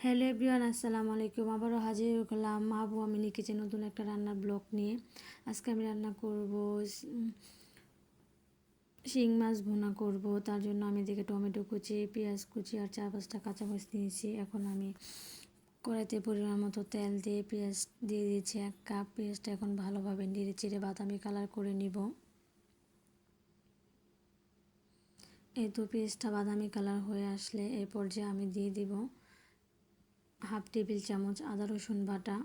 Hello everyone, আসসালামু আলাইকুম। আবারও হাজির হলাম মাহবু আমি লিখেছি নতুন একটা রান্নার ব্লগ নিয়ে। আজকে আমি রান্না করব শিং মাছ ভুনা করব। তার জন্য আমি এদিকে টমেটো কুচি, পেঁয়াজ কুচি আর চার পাঁচটা কাঁচামরিচ নিয়েছি। এখন আমি কড়াইতে পরিমাণ মতো তেল দিয়ে পেঁয়াজ দিয়ে দিয়েছি এক কাপ। পেঁয়াজটা এখন ভালোভাবে নেড়ে চেড়ে বাদামি কালার করে নিব। এই তো পেঁয়াজটা বাদামি কালার হয়ে আসলে এই যে আমি দিয়ে দিব। হাফ টেবিল চামচ আদা রসুন বাটা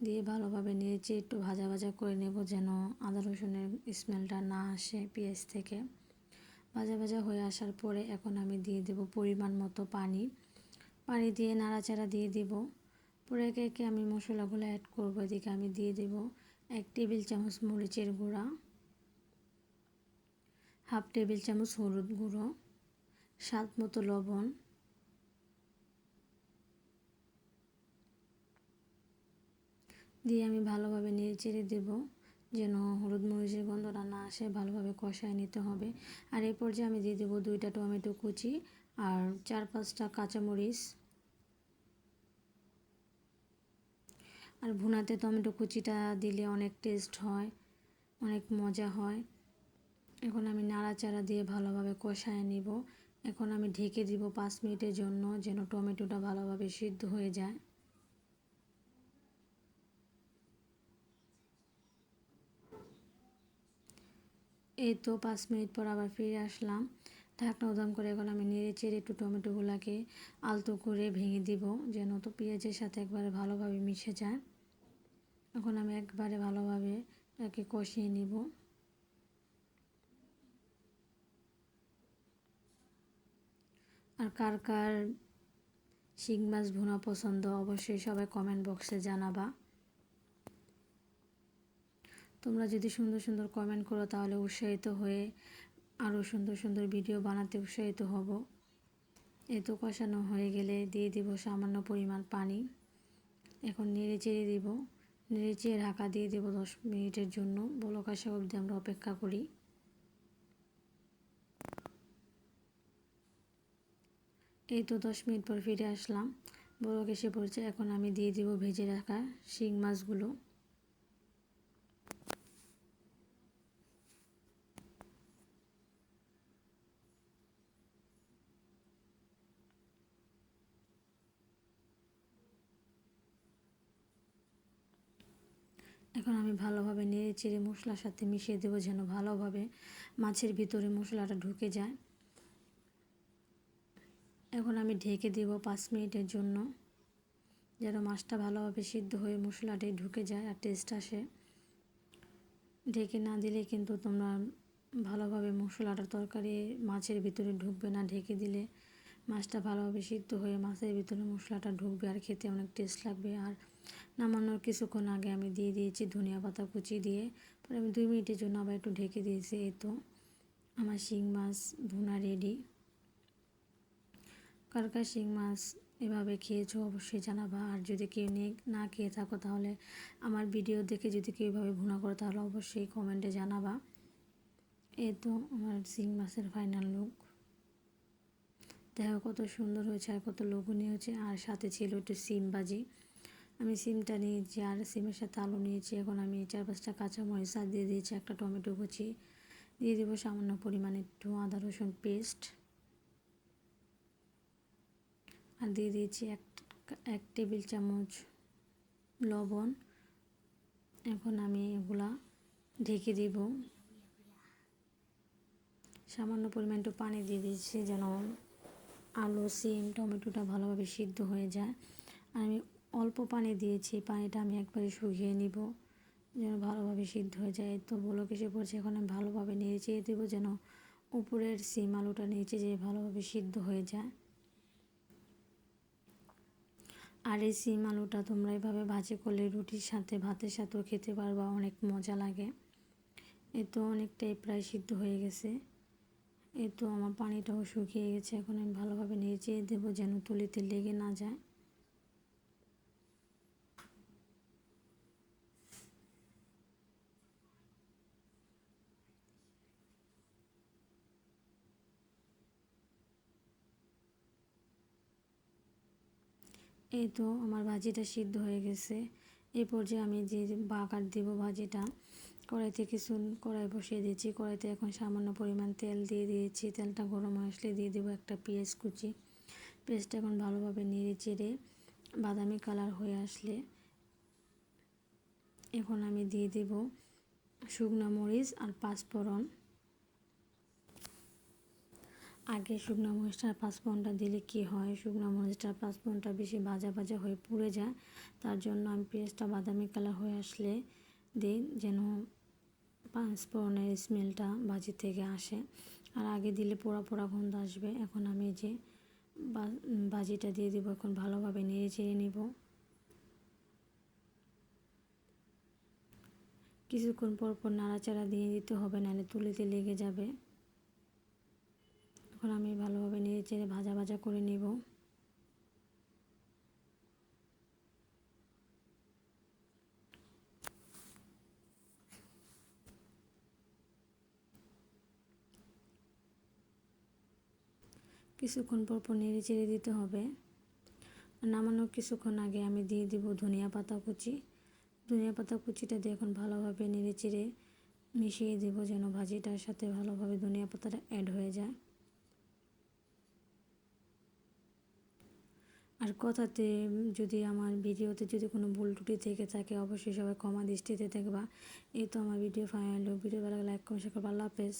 দিয়ে ভালোভাবে নিয়েছি একটু ভাজা ভাজা করে নেব যেন আদা রসুনের স্মেলটা না আসে পেঁয়াজ থেকে। ভাজা ভাজা হয়ে আসার পরে এখন আমি দিয়ে দেব পরিমাণ মতো পানি। পানি দিয়ে নাড়াচাড়া দিয়ে দিব। পরে একে একে আমি মশলাগুলো অ্যাড করব। এদিকে আমি দিয়ে দেব এক টেবিল চামচ মরিচের গুঁড়া, হাফ টেবিল চামচ হলুদ গুঁড়ো, স্বাদ মতো লবণ দিয়ে আমি ভালোভাবে নেড়ে চেড়ে দেবো যেন হলুদ মরিচের গন্ধটা না আসে, ভালোভাবে কষায় নিতে হবে। আর এই পর্যায়ে আমি দিয়ে দেবো দুইটা টমেটো কুচি আর চার পাঁচটা কাঁচামরিচ। আর ভুনাতে টমেটো কুচিটা দিলে অনেক টেস্ট হয়, অনেক মজা হয়। এখন আমি নাড়াচাড়া দিয়ে ভালোভাবে কষায় নিব। এখন আমি ঢেকে দিব পাঁচ মিনিটের জন্য যেন টমেটোটা ভালোভাবে সিদ্ধ হয়ে যায়। এই তো পাঁচ মিনিট পর আবার ফিরে আসলাম। ঢাকনা উদাম করে এখন আমি নেড়ে চেড়ে একটু টমেটোগুলোকে আলতো করে ভেঙে দিব, যেন তো পেঁয়াজের সাথে একবারে ভালোভাবে মিশে যায়। এখন আমি একবারে ভালোভাবে একে কষিয়ে নিব। আর কার কার শিং মাছ ভুনা পছন্দ অবশ্যই সবাই কমেন্ট বক্সে জানাবা। তোমরা যদি সুন্দর সুন্দর কমেন্ট করো, তাহলে উৎসাহিত হয়ে আরও সুন্দর সুন্দর ভিডিও বানাতে উৎসাহিত হব। এ তো কষানো হয়ে গেলে দিয়ে দিব সামান্য পরিমাণ পানি। এখন নেড়ে চেড়ে দিব। নেড়ে চেড়ে ঢাকা দিয়ে দেবো দশ মিনিটের জন্য। বলক আসা অবধি আমরা অপেক্ষা করি। এই তো দশ মিনিট পর ফিরে আসলাম। বলক এসে পড়ছে। এখন আমি দিয়ে দিব ভেজে রাখা শিং মাছগুলো। এখন আমি ভালোভাবে নেড়ে চেড়ে মশলার সাথে মিশিয়ে দেবো যেন ভালোভাবে মাছের ভিতরে মশলাটা ঢুকে যায়। এখন আমি ঢেকে দেব পাঁচ মিনিটের জন্য, যেন মাছটা ভালোভাবে সিদ্ধ হয়ে মশলাটাই ঢুকে যায় আর টেস্ট আসে। ঢেকে না দিলে কিন্তু তোমরা ভালোভাবে মশলাটা তরকারি মাছের ভিতরে ঢুকবে না ঢেকে দিলে। মাছটা ভালোভাবে সিদ্ধ হয়ে মাছের ভিতরে মশলাটা ঢুকবে আর খেতে অনেক টেস্ট লাগবে। আর নামানোর কিছুক্ষণ আগে আমি দিয়ে দিয়েছি ধনিয়া পাতা কুচি দিয়ে। পরে আমি দুই মিনিটের জন্য আবার একটু ঢেকে দিয়েছি, এই তো। আমার শিং মাছ ভুনা রেডি কারকা শিং মাছ এভাবে খেয়েছো অবশ্যই জানাবা। আর যদি কেউ নিয়ে না খেয়ে থাকো তাহলে আমার ভিডিও দেখে যদি কেউ এভাবে ভুনা করো তাহলে অবশ্যই কমেন্টে জানাবা। এই তো আমার শিং মাছের ফাইনাল লুক দেখো কত সুন্দর হয়েছে আর কত লোভনীয় হয়েছে। আর সাথে ছিল একটু সিম বাজি। আমি সিমটা নিয়েছি আর সিমের সাথে আলু নিয়েছি। এখন আমি চার পাঁচটা কাঁচামরিচ আর দিয়ে দিয়েছি একটা টমেটো কুচি। দিয়ে দেবো সামান্য পরিমাণে একটু আদা, রসুন পেস্ট আর দিয়ে দিয়েছি এক এক টেবিল চামচ লবণ। এখন আমি এগুলা ঢেকে দিব। সামান্য পরিমাণ একটু পানি দিয়ে দিয়েছি যেন আলু, সিম, টমেটোটা ভালোভাবে সিদ্ধ হয়ে যায়। আমি অল্প পানি দিয়েছি, পানিটা আমি একবারে শুকিয়ে নিব, যেন ভালোভাবে সিদ্ধ হয়ে যায়। তো বলো এসে পড়ছে, এখন আমি ভালোভাবে নেড়ে দেবো যেন উপরের সিম আলুটা নিচে যে ভালোভাবে সিদ্ধ হয়ে যায়। আর এই সিম আলুটা তোমরা এভাবে ভাজে করলে রুটির সাথে, ভাতের সাথেও খেতে পারবা, অনেক মজা লাগে। এ তো অনেকটাই প্রায় সিদ্ধ হয়ে গেছে। এই তো আমার পানিটাও শুকিয়ে গেছে, এখন আমি ভালোভাবে নেড়ে দেবো যেন তুলিতে লেগে না যায়। এই তো আমার ভাজিটা সিদ্ধ হয়ে গেছে। এই পর্যায়ে আমি যে বাগার দিব ভাজিটা কড়াইতে কিছু, কড়াই বসিয়ে দিয়েছি। কড়াইতে এখন সামান্য পরিমাণ তেল দিয়ে দিয়েছি। তেলটা গরম আসলে দিয়ে দেবো একটা পেঁয়াজ কুচি। পেঁয়াজটা এখন ভালোভাবে নেড়ে চেড়ে বাদামি কালার হয়ে আসলে এখন আমি দিয়ে দেব শুকনো মরিচ আর পাঁচফোড়ন। আগে শুকনো মরিচটা পাঁচফোড়নটা দিলে কি হয়? শুকনো মরিচটা পাঁচফোড়নটা বেশি ভাজা ভাজা হয়ে পুড়ে যায়। তার জন্য আমি পেঁয়াজটা বাদামি কালার হয়ে আসলে দিই যেন পাঁচফোড়নের স্মেলটা ভাজি থেকে আসে। আর আগে দিলে পোড়া পোড়া গন্ধ আসবে, এখন আমি যে ভাজিটা দিয়ে দিব, এখন ভালোভাবে নেড়ে চেড়ে নিব। কিছুক্ষণ পর পর নাড়াচাড়া দিয়ে দিতে হবে, নাহলে তুলিতে লেগে যাবে। এখন আমি ভালোভাবে নেড়ে চেড়ে ভাজা ভাজা করে নেব। কিছুক্ষণ পর পর নেড়ে চেড়ে দিতে হবে। নামানোর কিছুক্ষণ আগে আমি দিয়ে দিব ধনিয়া পাতা কুচি। ধনিয়া পাতা কুচিটা দিয়ে এখন ভালোভাবে নেড়ে চেড়ে মিশিয়ে দেব যেন ভাজিটার সাথে ভালোভাবে ধনিয়া পাতাটা অ্যাড হয়ে যায়। আর কথাতে যদি আমার ভিডিওতে যদি কোনো ভুল ত্রুটি থেকে থাকে, অবশ্যই সবাই ক্ষমা দৃষ্টিতে দেখবা। এই তো আমার ভিডিও ফাইনাল ভিডিও ভালো লাইক কমেন্ট করবা। আল্লাহ হাফেজ।